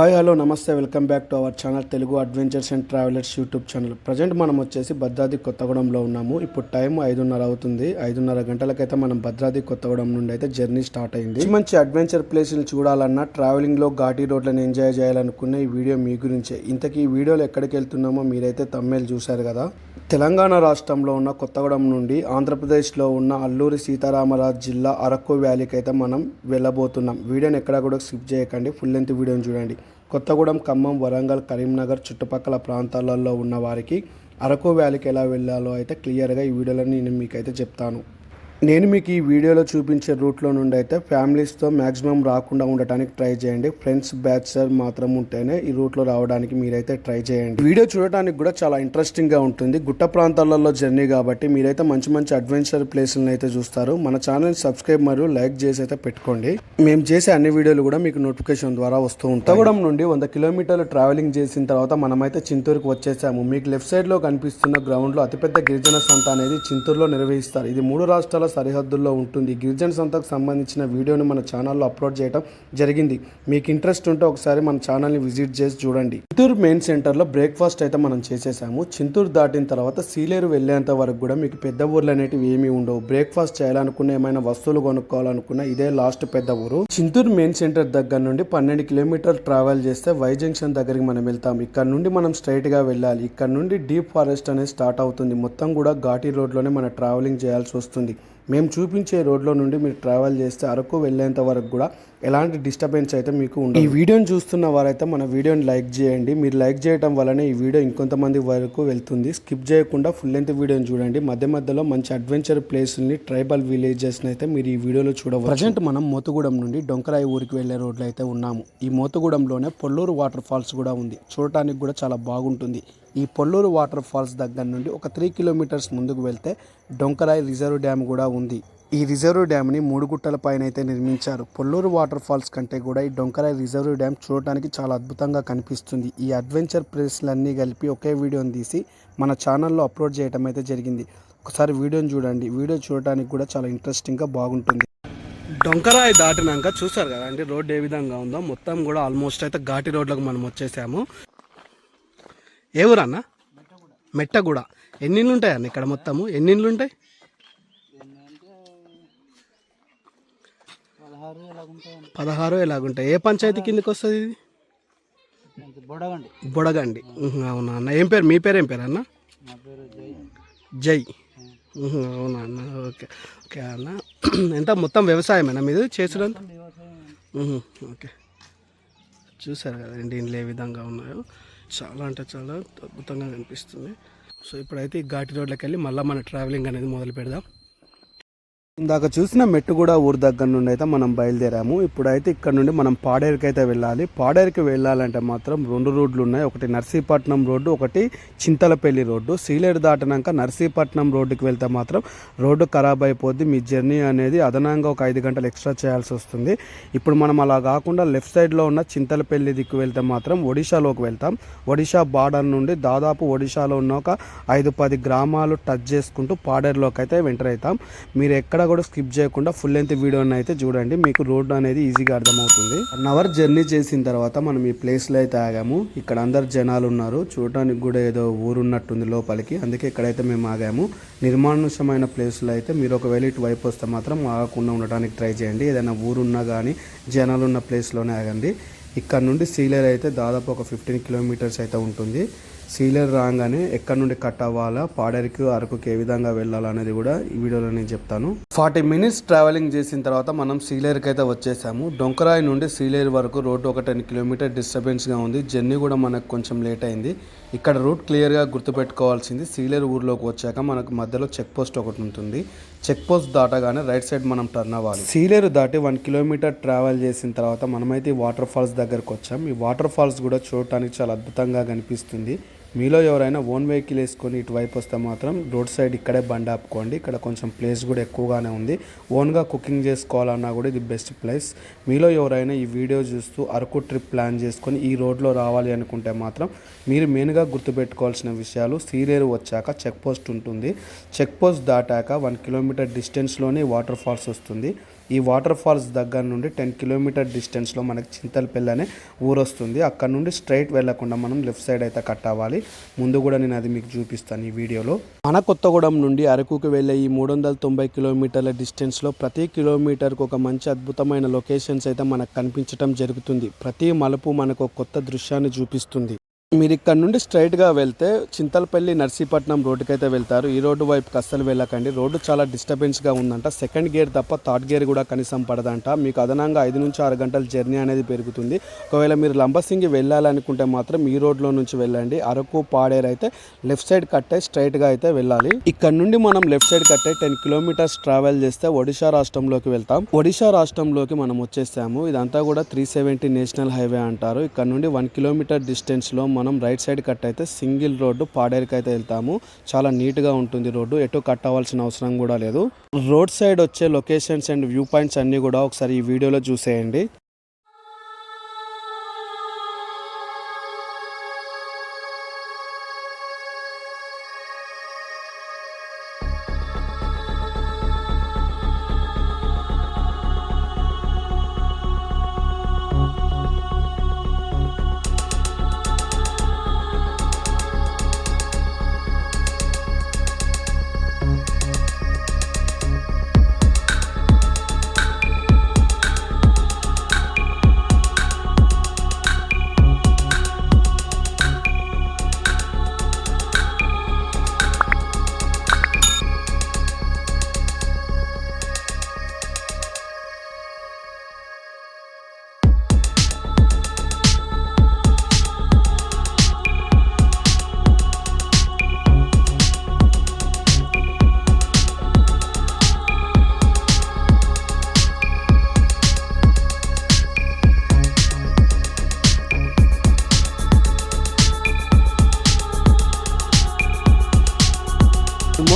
Hi hello నమస్తే welcome back to our channel Telugu adventures and travelers YouTube channel present మనం వచ్చేసి భద్రాద్రి కొత్తగూడెంలో ఉన్నాము. ఇప్పుడు టైం ఐదున్నర అవుతుంది. ఐదున్నర గంటలకైతే మనం భద్రాద్రి కొత్తగూడెం నుండి అయితే జర్నీ స్టార్ట్ అయింది. మంచి అడ్వెంచర్ ప్లేస్ని చూడాలన్నా ట్రావెలింగ్లో ఘాటీ రోడ్లను ఎంజాయ్ చేయాలనుకున్న ఈ వీడియో మీ గురించే. ఇంతకీ ఈ వీడియోలో ఎక్కడికి వెళ్తున్నామో మీరైతే తమ్మేలు చూశారు కదా. తెలంగాణ రాష్ట్రంలో ఉన్న కొత్తగూడెం నుండి ఆంధ్రప్రదేశ్లో ఉన్న అల్లూరి సీతారామరాజు జిల్లా అరకు వ్యాలీకి అయితే మనం వెళ్ళబోతున్నాం. వీడియోని ఎక్కడా కూడా స్కిప్ చేయకండి. ఫుల్ లెంత్ వీడియోని చూడండి. కొత్తగూడెం ఖమ్మం వరంగల్ కరీంనగర్ చుట్టుపక్కల ప్రాంతాలలో ఉన్న వారికి అరకు వ్యాలీకి ఎలా వెళ్ళాలో అయితే క్లియర్గా ఈ వీడియోలో నేను మీకైతే చెప్తాను. నేను మీకు ఈ వీడియోలో చూపించే రూట్లో నుండి అయితే ఫ్యామిలీస్తో మ్యాక్సిమం రాకుండా ఉండటానికి ట్రై చేయండి. ఫ్రెండ్స్ బ్యాచ్లర్ మాత్రం ఉంటేనే ఈ రూట్లో రావడానికి మీరైతే ట్రై చేయండి. వీడియో చూడటానికి కూడా చాలా ఇంట్రెస్టింగ్గా ఉంటుంది. గుట్ట ప్రాంతాలలో జర్నీ కాబట్టి మీరైతే మంచి మంచి అడ్వెంచర్ ప్లేసులను అయితే చూస్తారు. మన ఛానల్ సబ్స్క్రైబ్ మరియు లైక్ చేసి అయితే పెట్టుకోండి. మేము చేసే అన్ని వీడియోలు కూడా మీకు నోటిఫికేషన్ ద్వారా వస్తూ ఉంటాయి. కొత్తగూడెం నుండి వంద కిలోమీటర్లు ట్రావెలింగ్ చేసిన తర్వాత మనమైతే చింతూరుకు వచ్చేసాము. మీకు లెఫ్ట్ సైడ్లో కనిపిస్తున్న గ్రౌండ్లో అతిపెద్ద గిరిజన సంత అనేది చింతూరులో నిర్వహిస్తారు. ఇది మూడు రాష్ట్రాల సరిహద్దుల్లో ఉంటుంది. గిరిజన సంతకు సంబంధించిన వీడియోని మన ఛానల్లో అప్లోడ్ చేయడం జరిగింది. మీకు ఇంట్రెస్ట్ ఉంటే ఒకసారి మన ఛానల్ని విజిట్ చేసి చూడండి. చింతూరు మెయిన్ సెంటర్లో బ్రేక్ఫాస్ట్ అయితే మనం చేసేసాము. చింతూరు దాటిన తర్వాత సీలేరు వెళ్ళేంత వరకు కూడా మీకు పెద్ద ఊర్లు అనేటివి ఏమీ ఉండవు. బ్రేక్ఫాస్ట్ చేయాలనుకున్న ఏమైనా వస్తువులు కొనుక్కోవాలనుకున్న ఇదే లాస్ట్ పెద్ద ఊరు. చింతూరు మెయిన్ సెంటర్ దగ్గర నుండి పన్నెండు కిలోమీటర్లు ట్రావెల్ చేస్తే వై జంక్షన్ దగ్గరికి మనం వెళ్తాం. ఇక్కడ నుండి మనం స్ట్రైట్గా వెళ్ళాలి. ఇక్కడ నుండి డీప్ ఫారెస్ట్ అనేది స్టార్ట్ అవుతుంది. మొత్తం కూడా ఘాటీ రోడ్లోనే మన ట్రావెలింగ్ చేయాల్సి వస్తుంది. మేము చూపించే రోడ్లో నుండి మీరు ట్రావెల్ చేస్తే అరకు వెళ్ళేంత వరకు కూడా ఎలాంటి డిస్టర్బెన్స్ అయితే మీకు ఉండదు. ఈ వీడియోని చూస్తున్న వారైతే మన వీడియోని లైక్ చేయండి. మీరు లైక్ చేయడం వల్లనే ఈ వీడియో ఇంకొంతమంది వరకు వెళ్తుంది. స్కిప్ చేయకుండా ఫుల్ లెంత్ వీడియోని చూడండి. మధ్య మధ్యలో మంచి అడ్వెంచర్ ప్లేస్ని ట్రైబల్ విలేజెస్ని అయితే మీరు ఈ వీడియోలో చూడవచ్చు. ప్రజెంట్ మనం మోతుగూడెం నుండి డొంకరాయి ఊరికి వెళ్ళే రోడ్లో అయితే ఉన్నాము. ఈ మోతుగూడెంలోనే పొల్లూరు వాటర్ ఫాల్స్ కూడా ఉంది. చూడటానికి కూడా చాలా బాగుంటుంది. ఈ పొల్లూరు వాటర్ ఫాల్స్ దగ్గర నుండి ఒక త్రీ కిలోమీటర్స్ ముందుకు వెళ్తే డొంకరాయి రిజర్వ్ డ్యామ్ కూడా ఉంది. ఈ రిజర్వ్ డ్యామ్ని మూడు గుట్టల పైన అయితే నిర్మించారు. పొల్లూరు వాటర్ ఫాల్స్ కంటే కూడా ఈ డొంకరాయి రిజర్వ్ డ్యామ్ చూడటానికి చాలా అద్భుతంగా కనిపిస్తుంది. ఈ అడ్వెంచర్ ప్లేస్లన్నీ కలిపి ఒకే వీడియోని తీసి మన ఛానల్లో అప్లోడ్ చేయడం అయితే జరిగింది. ఒకసారి వీడియోని చూడండి. వీడియో చూడటానికి కూడా చాలా ఇంట్రెస్టింగ్గా బాగుంటుంది. డొంకరాయి దాటినాక చూసారు కదా అండి రోడ్ ఏ విధంగా ఉందో. మొత్తం కూడా ఆల్మోస్ట్ అయితే ఘాటి రోడ్లకు మనం వచ్చేసాము. ఏ ఊరు అన్న మెట్టగూడ. ఎన్ని ఇళ్ళు ఉంటాయి అన్న ఇక్కడ మొత్తము? ఎన్ని ఇళ్ళు ఉంటాయి పదహారు ఎలాగుంటాయి? ఏ పంచాయతీ కిందకి వస్తుంది ఇది బొడగండి. అవునా అన్న? ఏం పేరు? మీ పేరు ఏం పేరు అన్న? జై. అవునా అన్న? ఓకే. ఓకే అన్న. ఎంత? మొత్తం వ్యవసాయమేనా వ్యవసాయం ఉహు, ఓకే. చూసారు కదండి ఇంట్లో ఏ విధంగా ఉన్నాయో. చాలా అంటే చాలా అద్భుతంగా కనిపిస్తుంది. సో ఇప్పుడైతే ఈ ఘాటి రోడ్లకి వెళ్ళి మళ్ళీ మన ట్రావెలింగ్ అనేది మొదలు పెడదాం ఇందాక చూసిన మెట్టుగూడ ఊరు దగ్గర నుండి అయితే మనం బయలుదేరాము. ఇప్పుడైతే ఇక్కడ నుండి మనం పాడేరుకి అయితే వెళ్ళాలి. పాడేరుకి వెళ్ళాలంటే మాత్రం రెండు రోడ్లు ఉన్నాయి. ఒకటి నర్సీపట్నం రోడ్డు ఒకటి చింతలపల్లి రోడ్డు. సీలేరు దాటినాక నర్సీపట్నం రోడ్డుకి వెళ్తే మాత్రం రోడ్డు ఖరాబ్ అయిపోద్ది. మీ జర్నీ అనేది అదనంగా ఒక ఐదు గంటలు ఎక్స్ట్రా చేయాల్సి వస్తుంది. ఇప్పుడు మనం అలా కాకుండా లెఫ్ట్ సైడ్లో ఉన్న చింతలపల్లి దిక్కు వెళ్తే మాత్రం ఒడిశాలోకి వెళ్తాం. ఒడిశా బార్డర్ నుండి దాదాపు ఒడిశాలో ఉన్న ఒక ఐదు పది గ్రామాలు టచ్ చేసుకుంటూ పాడేరులోకి అయితే వెంటర్ అవుతాం. మీరు ఎక్కడ కూడా స్కిప్ చేయకుండా ఫుల్ లెంత్ వీడియోని అయితే చూడండి. మీకు రోడ్ అనేది ఈజీగా అర్థమవుతుంది. వన్ అవర్ జర్నీ చేసిన తర్వాత మనం ఈ ప్లేస్లో అయితే ఆగాము. ఇక్కడ అందరు జనాలు ఉన్నారు. చూడటానికి కూడా ఏదో ఊరు ఉన్నట్టుంది లోపలికి. అందుకే ఇక్కడైతే మేము ఆగాము. నిర్మానుషమైన ప్లేస్లో అయితే మీరు ఒకవేళ ఇటు వైపు వస్తే మాత్రం ఆగకుండా ఉండడానికి ట్రై చేయండి. ఏదైనా ఊరున్నా కానీ జనాలు ఉన్న ప్లేస్లోనే ఆగండి. ఇక్కడ నుండి సీలేర్ అయితే దాదాపు ఒక ఫిఫ్టీన్ కిలోమీటర్స్ అయితే ఉంటుంది. సీలర్ రాగానే ఎక్కడ నుండి కట్ అవ్వాలా పాడేరుకి అరకుకి ఏ విధంగా వెళ్ళాలనేది కూడా ఈ వీడియోలో నేను చెప్తాను. ఫార్టీ మినిట్స్ ట్రావెలింగ్ చేసిన తర్వాత మనం సీలేరుకి అయితే వచ్చేసాము. డొంకరాయి నుండి సీలేరు వరకు రోడ్డు ఒక టెన్ కిలోమీటర్ డిస్టర్బెన్స్గా ఉంది. జర్నీ కూడా మనకు కొంచెం లేట్ అయింది. ఇక్కడ రూట్ క్లియర్గా గుర్తుపెట్టుకోవాల్సింది సీలేరు ఊర్లోకి వచ్చాక మనకు మధ్యలో చెక్ పోస్ట్ ఒకటి ఉంటుంది. చెక్ పోస్ట్ దాటగానే రైట్ సైడ్ మనం టర్న్ అవ్వాలి. సీలేరు దాటి వన్ కిలోమీటర్ ట్రావెల్ చేసిన తర్వాత మనమైతే ఈ వాటర్ ఫాల్స్ దగ్గరకు వచ్చాం. ఈ వాటర్ ఫాల్స్ కూడా చూడటానికి చాలా అద్భుతంగా కనిపిస్తుంది. మీలో ఎవరైనా ఓన్ వెహికల్ వేసుకొని ఇటువైపు వస్తే మాత్రం రోడ్ సైడ్ ఇక్కడే బండి ఆపుకోండి. ఇక్కడ కొంచెం ప్లేస్ కూడా ఎక్కువగానే ఉంది. ఓన్గా కుకింగ్ చేసుకోవాలన్నా కూడా ఇది బెస్ట్ ప్లేస్. మీలో ఎవరైనా ఈ వీడియో చూస్తూ అరకు ట్రిప్ ప్లాన్ చేసుకొని ఈ రోడ్లో రావాలి అనుకుంటే మాత్రం మీరు మెయిన్గా గుర్తుపెట్టుకోవాల్సిన విషయాలు సీరేరు వచ్చాక చెక్ పోస్ట్ ఉంటుంది. చెక్ పోస్ట్ దాటాక వన్ కిలోమీటర్ డిస్టెన్స్లోనే వాటర్ ఫాల్స్ వస్తుంది. ఈ వాటర్ ఫాల్స్ దగ్గర నుండి టెన్ కిలోమీటర్ డిస్టెన్స్లో మనకి చింతలపల్లి అనే ఊరు వస్తుంది. అక్కడ నుండి స్ట్రైట్ వెళ్ళకుండా మనం లెఫ్ట్ సైడ్ అయితే కట్ అవ్వాలి. ముందు కూడా నేను అది మీకు చూపిస్తాను ఈ వీడియోలో. మన కొత్తగూడెం నుండి అరకుకు వెళ్ళే ఈ మూడు వందల తొంభై కిలోమీటర్ల డిస్టెన్స్లో ప్రతి కిలోమీటర్కు ఒక మంచి అద్భుతమైన లొకేషన్స్ అయితే మనకు కనిపించడం జరుగుతుంది. ప్రతి మలుపు మనకు కొత్త దృశ్యాన్ని చూపిస్తుంది. మీరు ఇక్కడ నుండి స్ట్రైట్గా వెళ్తే చింతలపల్లి నర్సీపట్నం రోడ్డుకి అయితే వెళ్తారు. ఈ రోడ్డు వైపుకి అస్సలు వెళ్ళకండి. రోడ్డు చాలా డిస్టర్బెన్స్గా ఉందంట. సెకండ్ గేర్ తప్ప థర్డ్ గేర్ కూడా కనీసం పడదంట. మీకు అదనంగా ఐదు నుంచి ఆరు గంటల జర్నీ అనేది పెరుగుతుంది. ఒకవేళ మీరు లంబసింగి వెళ్ళాలనుకుంటే మాత్రం ఈ రోడ్లో నుంచి వెళ్ళండి. అరకు పాడేరు అయితే లెఫ్ట్ సైడ్ కట్టే స్ట్రైట్గా అయితే వెళ్ళాలి. ఇక్కడ నుండి మనం లెఫ్ట్ సైడ్ కట్టే టెన్ కిలోమీటర్స్ ట్రావెల్ చేస్తే ఒడిశా రాష్ట్రంలోకి వెళ్తాం. ఒడిశా రాష్ట్రంలోకి మనం వచ్చేసాము. ఇదంతా కూడా త్రీ సెవెంటీ నేషనల్ హైవే అంటారు. ఇక్కడ నుండి వన్ కిలోమీటర్ డిస్టెన్స్లో మనం రైట్ సైడ్ కట్ అయితే సింగిల్ రోడ్డు పాడేరుకి అయితే వెళ్తాము. చాలా నీట్గా ఉంటుంది రోడ్డు. ఎటు కట్ అవ్వాల్సిన అవసరం కూడా లేదు. రోడ్ సైడ్ వచ్చే లొకేషన్స్ అండ్ వ్యూ పాయింట్స్ అన్నీ కూడా ఒకసారి ఈ వీడియోలో చూసేయండి.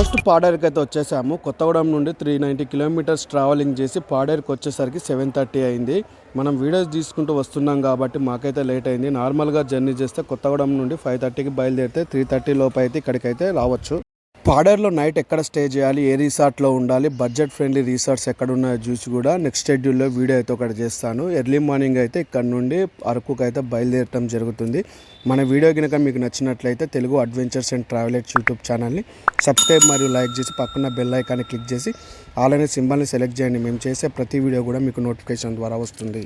ఆల్మోస్ట్ పాడేరుకి అయితే వచ్చేసాము. కొత్తగూడెం నుండి త్రీ నైంటీ కిలోమీటర్స్ ట్రావెలింగ్ చేసి పాడేరుకి వచ్చేసరికి సెవెన్ థర్టీ అయింది. మనం వీడియోస్ తీసుకుంటూ వస్తున్నాం కాబట్టి మాకైతే లేట్ అయింది. నార్మల్గా జర్నీ చేస్తే కొత్తగూడెం నుండి ఫైవ్ థర్టీకి బయలుదేరితే త్రీ థర్టీ లోపు అయితే ఇక్కడికైతే రావచ్చు. పాడేరులో నైట్ ఎక్కడ స్టే చేయాలి ఏ రిసార్ట్లో ఉండాలి బడ్జెట్ ఫ్రెండ్లీ రిసార్ట్స్ ఎక్కడ ఉన్నాయో చూసి కూడా నెక్స్ట్ షెడ్యూల్లో వీడియో అయితే ఒకటి చేస్తాను. ఎర్లీ మార్నింగ్ అయితే ఇక్కడ నుండి అరకుకు అయితే బయలుదేరటం జరుగుతుంది. మన వీడియో కనుక మీకు నచ్చినట్లయితే Telugu adventures and travelers YouTube ఛానల్ని సబ్స్క్రైబ్ మరియు లైక్ చేసి పక్కన బెల్ ఐకాన్ని క్లిక్ చేసి ఆల్ అనే సింబల్ని సెలెక్ట్ చేయండి. మేము చేసే ప్రతి వీడియో కూడా మీకు నోటిఫికేషన్ ద్వారా వస్తుంది.